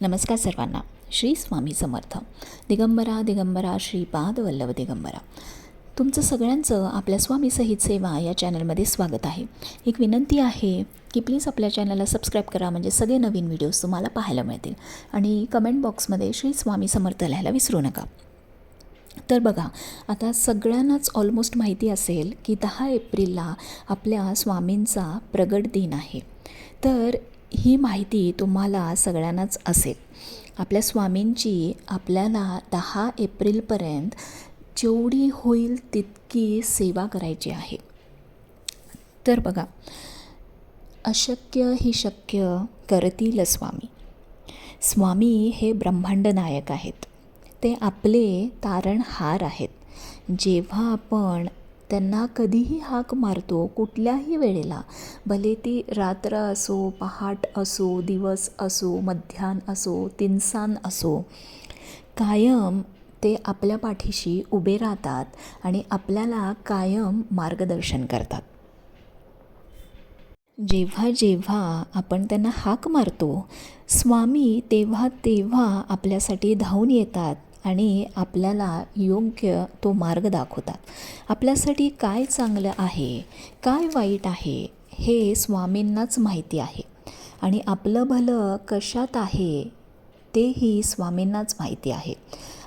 नमस्कार सर्वांना. श्री स्वामी समर्थ. दिगंबरा दिगंबरा श्रीपाद वल्लभ दिगंबरा. तुमचं सगळ्यांचं आपल्या स्वामी सहित सेवा या चॅनलमध्ये स्वागत आहे. एक विनंती आहे की प्लीज आपल्या चॅनलला सबस्क्राईब करा म्हणजे सगळे नवीन व्हिडिओज तुम्हाला पाहायला मिळतील. आणि कमेंट बॉक्समध्ये श्री स्वामी समर्थ लिहायला विसरू नका. तर बघा आता सगळ्यांनाच ऑलमोस्ट माहिती असेल की दहा एप्रिलला आपल्या स्वामींचा प्रगट दिन आहे. तर ही माहिती तुम्हाला सगळ्यांनाच असेल. आपल्या स्वामींची आपल्याला दहा एप्रिलपर्यंत जेवढी होईल तितकी सेवा करायची आहे. तर बघा अशक्य ही शक्य करतील स्वामी. स्वामी हे ब्रह्मांड नायक आहेत. ते आपले तारणहार आहेत. जेव्हा आपण त्यांना कधीही हाक मारतो कुठल्याही वेळेला. भले ती रात्र असो पहाट असो दिवस असो मध्यान असो तिनसान असो. कायम ते आपल्या पाठीशी उभे राहतात आणि आपल्याला कायम मार्गदर्शन करतात. जेव्हा जेव्हा आपण त्यांना हाक मारतो स्वामी तेव्हा तेव्हा आपल्यासाठी धावून येतात. आणि आपल्याला योग्य तो मार्ग दाखवतात. आपल्यासाठी काय चांगलं आहे काय वाईट आहे हे स्वामींनाच माहिती आहे. आणि आपलं भलं कशात आहे तेही स्वामींनाच माहिती आहे.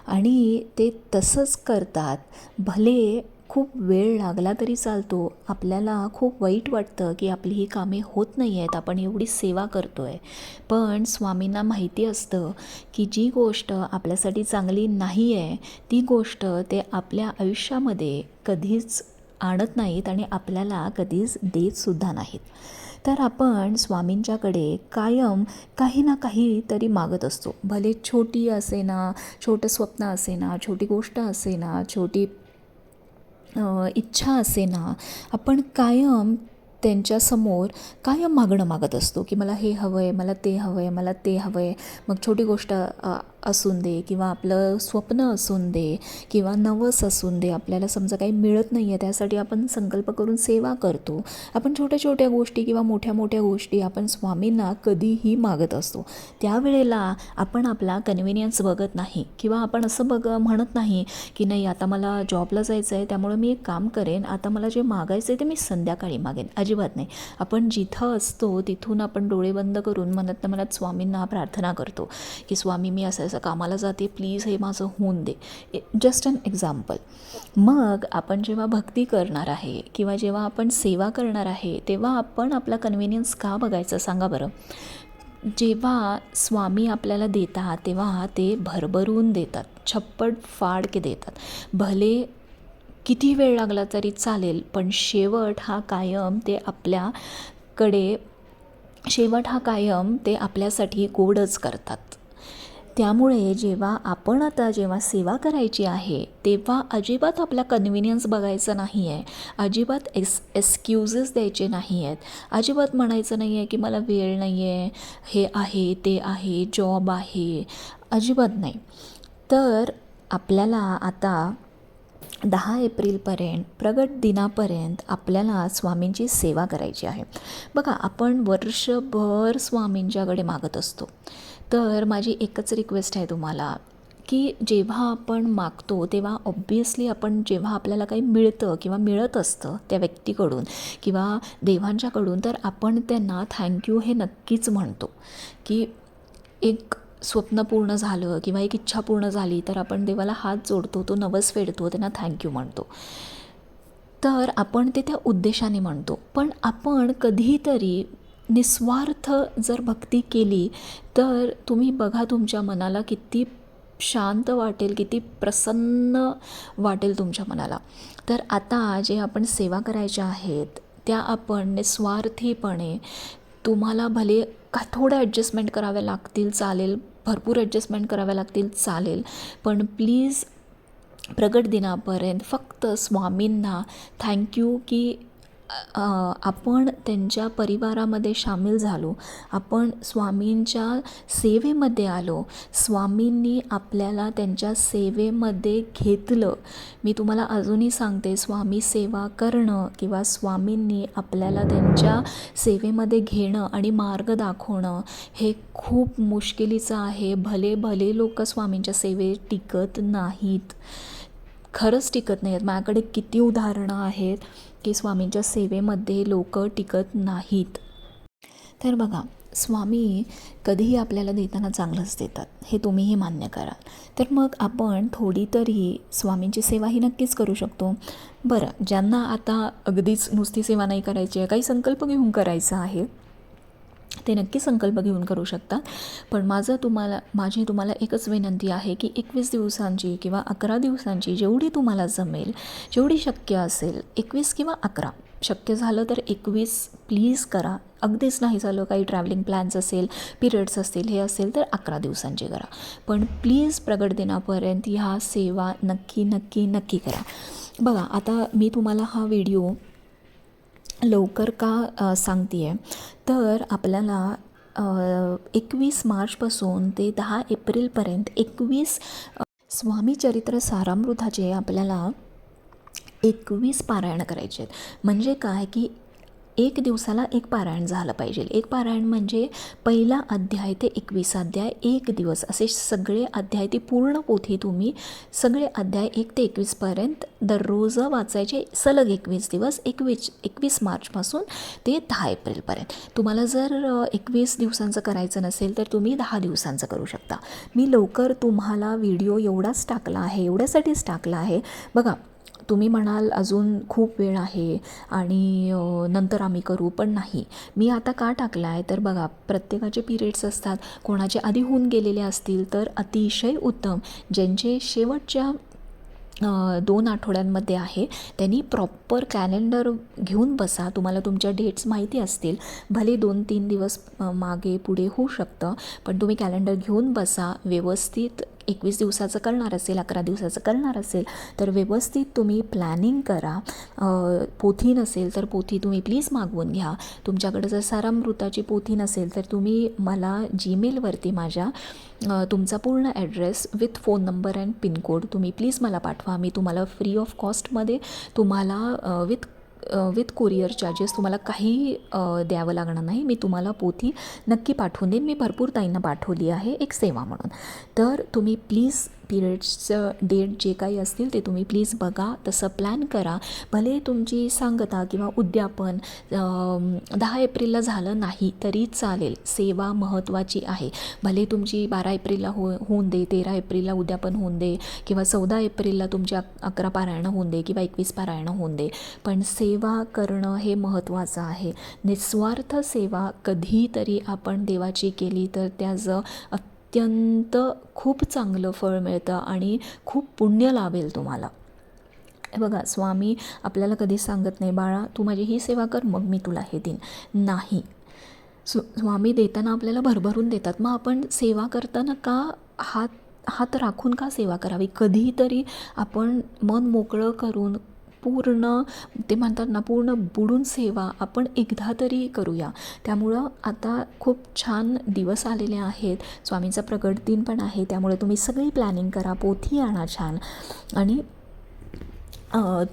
आणि ते तसंच करतात भले खूप वेळ लागला तरी चालतो. आपल्याला खूप वाईट वाटतं की आपली ही कामे होत नाही आहेत आपण एवढी सेवा करतो आहे पण स्वामींना माहिती असतं की जी गोष्ट आपल्यासाठी चांगली नाही आहे ती गोष्ट ते आपल्या आयुष्यामध्ये कधीच आणत नाहीत आणि आपल्याला कधीच देतसुद्धा नाहीत. तर आपण स्वामींच्याकडे कायम काही ना काही तरी मागत असतो. भले छोटी असेना छोटं स्वप्न असेना छोटी गोष्ट असेना छोटी इच्छा असेना आपण कायम त्यांच्यासमोर कायम मागणं मागत असतो की मला हे हवं आहे मला ते हवं आहे मला ते हवं आहे मग छोटी गोष्ट असून दे किंवा आपलं स्वप्न असून दे किंवा नवस असून दे आपल्याला समजा काही मिळत नाही आहे त्यासाठी आपण संकल्प करून सेवा करतो. आपण छोट्या छोट्या गोष्टी किंवा मोठ्या मोठ्या गोष्टी आपण स्वामींना कधीही मागत असतो. त्यावेळेला आपण आपला कन्व्हिनियन्स बघत नाही किंवा आपण असं बघ म्हणत नाही की नाही आता मला जॉबला जायचं आहे त्यामुळे मी एक काम करेन आता मला जे मागायचं आहे ते मी संध्याकाळी मागेन. अजिबात नाही. आपण जिथं असतो तिथून आपण डोळे बंद करून म्हणत मनात स्वामींना प्रार्थना करतो की स्वामी मी असं असं कामाला जाते प्लीज हे माझं होऊन दे. जस्ट अन एक्झाम्पल मग आपण जेव्हा भक्ती करणार आहे किंवा जेव्हा आपण सेवा करणार आहे तेव्हा आपण आपला कन्व्हिनियन्स का बघायचं सांगा बरं? जेव्हा स्वामी आपल्याला देतात तेव्हा ते भरभरून देतात छप्पड फाड के देतात. भले किती वेळ लागला तरी चालेल पण शेवट हा कायम ते आपल्याकडे शेवट हा कायम ते आपल्यासाठी गोडच करतात. त्यामुळे जेव्हा आपण आता जेव्हा सेवा करायची आहे तेव्हा अजिबात आपला कन्व्हिनियन्स बघायचं नाही आहे अजिबात एस एक्सक्युजेस द्यायचे नाही आहेत अजिबात म्हणायचं नाही आहे की मला वेळ नाही आहे हे आहे ते आहे जॉब आहे. अजिबात नाही. तर आपल्याला आता दहा एप्रिलपर्यंत प्रगट दिनापर्यंत आपल्याला स्वामींची सेवा करायची आहे. बघा आपण वर्षभर स्वामींच्याकडे मागत असतो. तर माझी एकच रिक्वेस्ट आहे तुम्हाला की जेव्हा आपण मागतो तेव्हा ऑब्वियसली आपण जेव्हा आपल्याला काही मिळतं किंवा मिळत असतं त्या व्यक्तीकडून किंवा देवांच्याकडून तर आपण त्यांना थँक्यू हे नक्कीच म्हणतो. की एक स्वप्न पूर्ण झालं किंवा एक इच्छा पूर्ण झाली तर आपण देवाला हात जोडतो तो नवस फेडतो त्यांना थँक्यू म्हणतो. तर आपण ते त्या उद्देशाने म्हणतो. पण आपण कधीतरी निस्वार्थ जर भक्ती केली तर तुम्ही बघा तुमच्या मनाला किती शांत वाटेल किती प्रसन्न वाटेल तुमच्या मनाला. तर आता जे आपण सेवा करायच्या आहेत त्या आपण निस्वार्थीपणे तुम्हाला भले का थोडं ॲडजस्टमेंट कराव्या लागतील चालेल भरपूर ॲडजस्टमेंट कराव्या लागतील चालेल. पण प्लीज प्रगट दिनापर्यंत फक्त स्वामींना थँक्यू की आपण त्यांच्या परिवारामध्ये सामील झालो. आपण स्वामींच्या सेवेमध्ये आलो. स्वामींनी आपल्याला त्यांच्या सेवेमध्ये घेतलं. मी तुम्हाला अजूनही सांगते स्वामी सेवा करणं किंवा स्वामींनी आपल्याला त्यांच्या सेवेमध्ये घेणं आणि मार्ग दाखवणं हे खूप मुश्किलीचं आहे. भले भले लोक स्वामींच्या सेवेत टिकत नाहीत. खरंच टिकत नाही आहेत माझ्याकडे किती उदाहरणं आहेत की स्वामींच्या सेवेमध्ये लोक टिकत नाहीत. तर बघा स्वामी कधीही आपल्याला देताना चांगलंच देतात. हे तुम्हीही मान्य करा. तर मग आपण थोडी तरी स्वामींची सेवा ही नक्कीच करू शकतो. बरं ज्यांना आता अगदीच नुसती सेवा नाही करायची आहे काही संकल्प घेऊन करायचं आहे ते नक्की संकल्प घेऊन करू शकतात. पण माझं तुम्हाला माझी तुम्हाला एकच विनंती आहे की एकवीस दिवसांची किंवा अकरा दिवसांची जेवढी तुम्हाला जमेल जेवढी शक्य असेल एकवीस किंवा अकरा शक्य झालं तर एकवीस प्लीज करा. अगदीच नाही झालं काही ट्रॅव्हलिंग प्लॅन्स असेल पिरियड्स असतील हे असेल तर अकरा दिवसांची करा. पण प्लीज प्रगट दिनापर्यंत ह्या सेवा नक्की नक्की नक्की करा. बघा आता मी तुम्हाला हा व्हिडिओ लवकर का सांगते आहे तर आपल्याला एकवीस मार्चपासून ते दहा एप्रिलपर्यंत एकवीस स्वामी चरित्र सारामृताचे आपल्याला एकवीस पारायण करायचे आहेत म्हणजे काय? की एक दिवसाला एक पारायण झालं पाहिजे. एक पारायण म्हणजे पहिला अध्याय ते एकवीस अध्याय एक दिवस. असे सगळे अध्याय ती पूर्ण पोथी तुम्ही सगळे अध्याय एक ते एकवीसपर्यंत दररोज वाचायचे. सलग एकवीस दिवस एकवीस एकवीस मार्चपासून ते दहा एप्रिलपर्यंत तुम्हाला जर एकवीस दिवसांचं करायचं नसेल तर तुम्ही दहा दिवसांचं करू शकता. मी लवकर तुम्हाला व्हिडिओ एवढाच टाकला आहे एवढ्यासाठीच टाकला आहे. बघा तुम्ही म्हणाल अजून खूप वेळ आहे आणि नंतर आम्ही करू पण नाही. मी आता का टाकला आहे तर बघा प्रत्येकाचे पिरियड्स असतात. कोणाचे आधी होऊन गेलेले असतील तर अतिशय उत्तम. ज्यांचे शेवटच्या दोन आठवड्यांमध्ये आहे त्यांनी प्रॉपर कॅलेंडर घेऊन बसा. तुम्हाला तुमच्या डेट्स माहिती असतील. भले दोन तीन दिवस मागे पुढे होऊ शकतं पण तुम्ही कॅलेंडर घेऊन बसा. व्यवस्थित एकवीस दिवसाचं करणार असेल अकरा दिवसाचं करणार असेल तर व्यवस्थित तुम्ही प्लॅनिंग करा. पोथी नसेल तर पोथी तुम्ही प्लीज मागवून घ्या. तुमच्याकडे जर सारामृताची पोथी नसेल तर तुम्ही मला जीमेलवरती माझ्या तुमचा पूर्ण address with phone number and pin code तुम्ही प्लीज मला पाठवा. मी तुम्हाला फ्री ऑफ कॉस्टमध्ये तुम्हाला विथ विथ कुरिअर चार्जेस तुम्हाला काही द्यावं लागणार नाही. मी तुम्हाला पोथी नक्की पाठवून देईन. मी भरपूर ताईंना पाठवली आहे. एक सेवा म्हणून. तर तुम्ही प्लीज पिरियड्सचं डेट जे काही असतील ते तुम्ही प्लीज बघा. तसं प्लॅन करा. भले तुमची सांगता किंवा उद्यापन दहा एप्रिलला झालं नाही तरी चालेल. सेवा महत्त्वाची आहे. भले तुमची बारा एप्रिलला हो होऊन दे तेरा एप्रिलला उद्यापन होऊन दे किंवा चौदा एप्रिलला तुमची अक अकरा पारायणं होऊन दे किंवा एकवीस पारायणं होऊन दे. पण सेवा करणं हे महत्त्वाचं आहे. निस्वार्थ सेवा कधीतरी आपण देवाची केली तर त्याचं अत्यंत खूप चांगलं फळ मिळतं आणि खूप पुण्य लाभेल तुम्हाला. बघा स्वामी आपल्याला कधीच सांगत नाही बाळा तू माझी ही सेवा कर मग मी तुला हे देईन. नाही. स्व स्वामी देताना आपल्याला भरभरून देतात. मग आपण सेवा करताना का हात हात राखून का सेवा करावी? कधीतरी आपण मन मोकळं करून पूर्ण ते म्हणतात ना पूर्ण बुडून सेवा आपण एकदा तरी करूया. त्यामुळं आता खूप छान दिवस आलेले आहेत. स्वामींचा प्रगट दिन पण आहे. त्यामुळे तुम्ही सगळी प्लॅनिंग करा पोथी आणा छान. आणि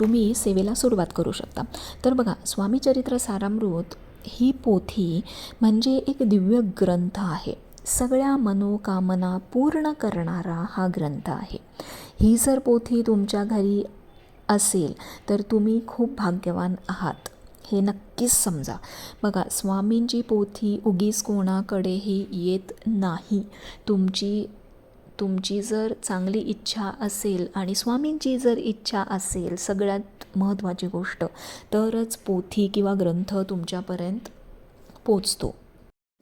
तुम्ही सेवेला सुरुवात करू शकता. तर बघा स्वामी चरित्र सारामृत ही पोथी म्हणजे एक दिव्य ग्रंथ आहे. सगळ्या मनोकामना पूर्ण करणारा हा ग्रंथ आहे. ही जर पोथी तुमच्या घरी असेल तर तुम्ही खूप भाग्यवान आहात. हे नक्कीच समजा. बघा स्वामींची पोथी उगीच कोणाकडेही येत नाही. तुमची तुमची जर चांगली इच्छा असेल आणि स्वामींची जर इच्छा असेल सगळ्यात महत्त्वाची गोष्ट तरच पोथी किंवा ग्रंथ तुमच्यापर्यंत पोचतो.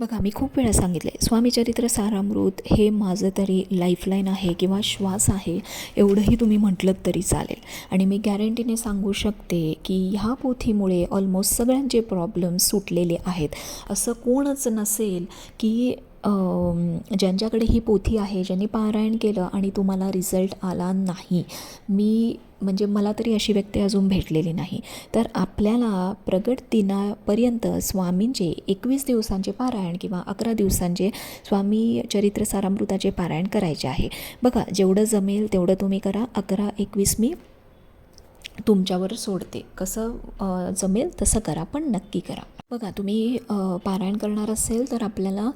बघा मी खूप वेळा सांगितले स्वामी चरित्र सारामृत हे माझं तरी लाईफलाईन आहे किंवा श्वास आहे एवढंही तुम्ही म्हटलं तरी चालेल. आणि मी गॅरंटीने सांगू शकते की ह्या पोथीमुळे ऑलमोस्ट सगळ्यांचे प्रॉब्लेम सुटलेले आहेत. असं कोणच नसेल की ज्यांच्याकडे ही पोथी आहे ज्यांनी पारायण केलं आणि तुम्हाला रिझल्ट आला नाही मी म्हणजे मला तरी अशी व्यक्ती अजून भेटलेली नाही. तर आपल्याला प्रगट दिनापर्यंत स्वामींचे एकवीस दिवसांचे पारायण किंवा अकरा दिवसांचे स्वामी चरित्र सारामृताचे पारायण करायचे आहे. बघा जेवढं जमेल तेवढं तुम्ही करा. अकरा एकवीस मी तुमच्यावर सोडते. कसं जमेल तसं करा पण नक्की करा. बघा तुम्ही पारायण करणार असेल तर आपल्याला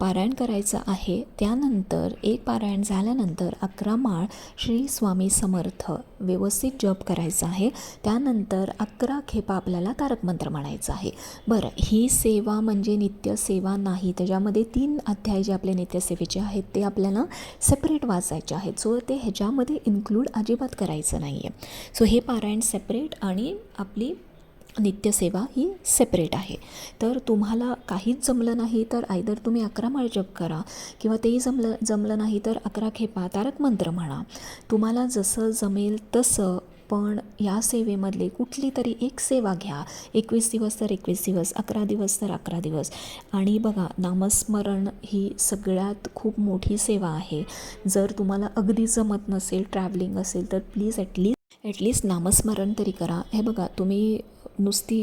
पारायण करायचं आहे. त्यानंतर एक पारायण झाल्यानंतर अकरा माळ श्री स्वामी समर्थ व्यवस्थित जप करायचा आहे. त्यानंतर अकरा खेपा आपल्याला तारक मंत्र म्हणायचं आहे. बरं ही सेवा म्हणजे नित्य सेवा नाही. त्याच्यामध्ये तीन अध्याय जे आपले नित्यसेवेचे आहेत ते आपल्याला सेपरेट वाचायचे आहेत. सो ते ह्याच्यामध्ये इन्क्लूड अजिबात करायचं नाही आहे सो हे पा पारायण सेपरेट आणि आपली नित्यसेवा ही सेपरेट आहे. तर तुम्हाला काहीच जमलं नाही तर आयदर तुम्ही अकरा माळ जप करा किंवा तेही जमलं जमलं नाही तर अकरा खेपा तारक मंत्र म्हणा. तुम्हाला जसं जमेल तसं पण या सेवेमधले कुठली तरी एक सेवा घ्या. एकवीस दिवस तर एकवीस दिवस अकरा दिवस तर अकरा दिवस. आणि बघा नामस्मरण ही सगळ्यात खूप मोठी सेवा आहे. जर तुम्हाला अगदी जमत नसेल ट्रॅव्हलिंग असेल तर प्लीज ॲटलीस्ट ॲटलीस्ट नामस्मरण तरी करा. हे बघा तुम्ही नुसती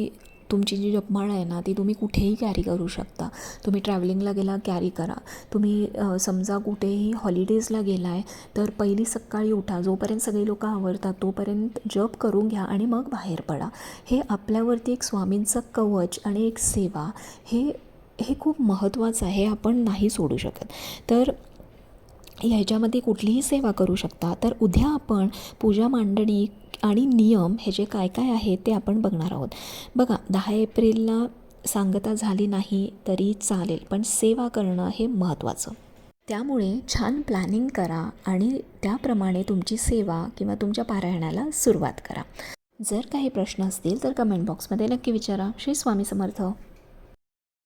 तुमची जी जपमाळ आहे ना ती तुम्ही कुठेही कॅरी करू शकता. तुम्ही ट्रॅव्हलिंगला गेला कॅरी करा. तुम्ही समजा कुठेही हॉलिडेजला गेला आहे तर पहिली सकाळी उठा. जोपर्यंत सगळी लोक आवरतात तोपर्यंत जप करून घ्या आणि मग बाहेर पडा. हे आपल्यावरती एक स्वामींचं कवच आणि एक सेवा हे हे खूप महत्त्वाचं आहे. हे आपण नाही सोडू शकत. तर ह्याच्यामध्ये कुठलीही सेवा करू शकता. तर उद्या आपण पूजा मांडणी आणि नियम हे जे काय काय आहे ते आपण बघणार आहोत. बघा दहा एप्रिलला सांगता झाली नाही तरी चालेल पण सेवा करणं हे महत्त्वाचं. त्यामुळे छान प्लॅनिंग करा आणि त्याप्रमाणे तुमची सेवा किंवा तुमच्या पारायणाला सुरुवात करा. जर काही प्रश्न असतील तर कमेंट बॉक्समध्ये नक्की विचारा. श्री स्वामी समर्थ.